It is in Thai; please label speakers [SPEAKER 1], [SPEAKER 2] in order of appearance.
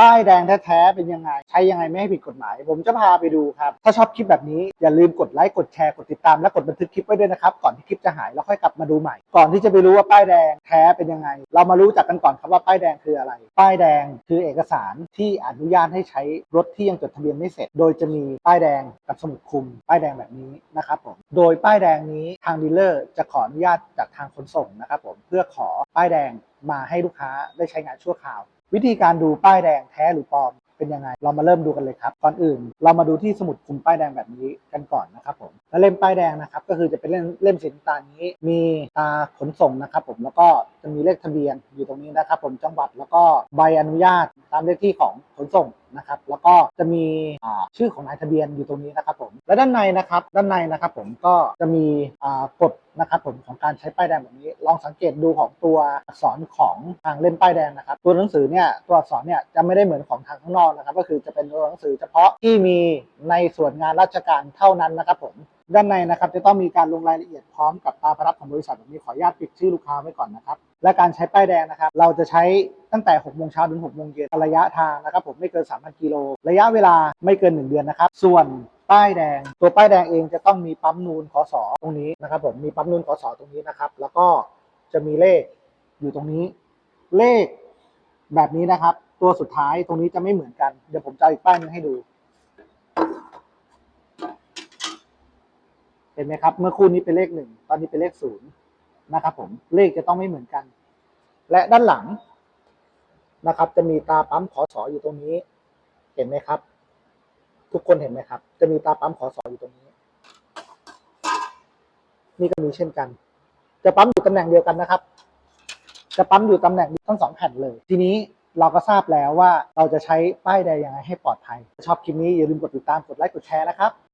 [SPEAKER 1] ป้ายแดงแท้ๆเป็นยังไง ใช้ยังไงไม่ให้ผิดกฎหมาย ผมจะพาไปดูครับ ถ้าชอบคลิปแบบนี้อย่าลืมกดไลค์กดแชร์กดติดตามและกดบันทึกคลิปไว้ด้วยนะครับ ก่อนที่คลิปจะหายแล้วค่อยกลับมาดูใหม่ ก่อนที่จะไปรู้ว่าป้ายแดงแท้เป็นยังไง เรามารู้จักกันก่อนครับว่าป้ายแดงคืออะไร ป้ายแดงคือเอกสารที่อนุญาตให้ใช้รถที่ยังจดทะเบียนไม่เสร็จ โดยจะมีป้ายแดงกับสมุดคุม ป้ายแดงแบบนี้นะครับผมโดยป้ายแดงนี้ทางดีลเลอร์จะขออนุญาตจากทางขนส่งนะครับผมเพื่อขอป้ายแดงมาให้ลูกค้าได้ใช้งานชั่วคราว วิธีการดูป้ายแดงแท้หรือปลอมเป็นยังไง เรามาเริ่มดูกันเลยครับ ก่อนอื่น เรามาดูที่สมุดคุมป้ายแดงแบบนี้กันก่อนนะครับผมและเล่มป้ายแดงนะครับ ก็คือจะเป็นเล่มเล่มสีน้ำตาลนี้ มีตาขนส่งนะครับผมแล้วก็จะมีเลขทะเบียนอยู่ตรงนี้นะครับผมจังหวัดแล้วก็ใบอนุญาต ตามเลขที่ของขนส่งนะครับ แล้วก็จะมีชื่อของนายทะเบียนอยู่ตรงนี้นะครับผมและด้านในนะครับด้านในนะครับผมก็จะมีกฎนะครับผมของการใช้ป้ายแดงแบบนี้ ลองสังเกตดูของตัวอักษรของทางเล่มป้ายแดงนะครับ ตัวหนังสือเนี่ยตัวอักษรเนี่ยจะไม่ได้เหมือนของทางข้างนอกนะครับ ก็คือจะเป็นตัวหนังสือเฉพาะที่มี ในส่วนงานราชการเท่านั้นนะครับผมด้านในนะครับจะต้องมีการลงรายละเอียดพร้อมกับตราประทับของบริษัทแบบนี้ขออนุญาตปิดชื่อลูกค้าไว้ก่อนนะครับและการใช้ป้ายแดงนะครับเราจะใช้ตั้งแต่6โมงเช้าถึง6โมงเย็นระยะทางนะครับผมไม่เกิน 3,000 กิโล ระยะเวลาไม่เกิน 1 เดือนนะครับ ส่วนป้ายแดง ตัวป้ายแดงเองจะต้องมีปั๊มนูนขอสอตรงนี้นะครับผมมีปั๊มนูนขอสอตรงนี้นะครับแล้วก็จะมีเลขอยู่ตรงนี้ เลขแบบนี้นะครับ ตัวสุดท้ายตรงนี้จะไม่เหมือนกันเดี๋ยวผมจะเอาอีกป้ายหนึงให้ดู ห็นไหมครับ เมื่อคู่นี้เป็นเลขหนึ่งตอนนี้เป็นเลขศูนย์นะครับผมเลขจะต้องไม่เหมือนกัน และด้านหลังนะครับ จะมีตาปั๊มขอสออยู่ตรงนี้ เห็นไหมครับ ทุกคนเห็นไหมครับ จะมีตาปั๊มขอสออยู่ตรงนี้ นี่ก็มีเช่นกัน จะปั๊มอยู่ตำแหน่งเดียวกันนะครับ จะปั๊มอยู่ตำแหน่งทั้งสองแผ่นเลย ทีนี้เราก็ทราบแล้วว่าเราจะใช้ป้ายใดยังไงให้ปลอดภัย ชอบคลิปนี้อย่าลืมกดติดตามกดไลค์กดแชร์นะครับ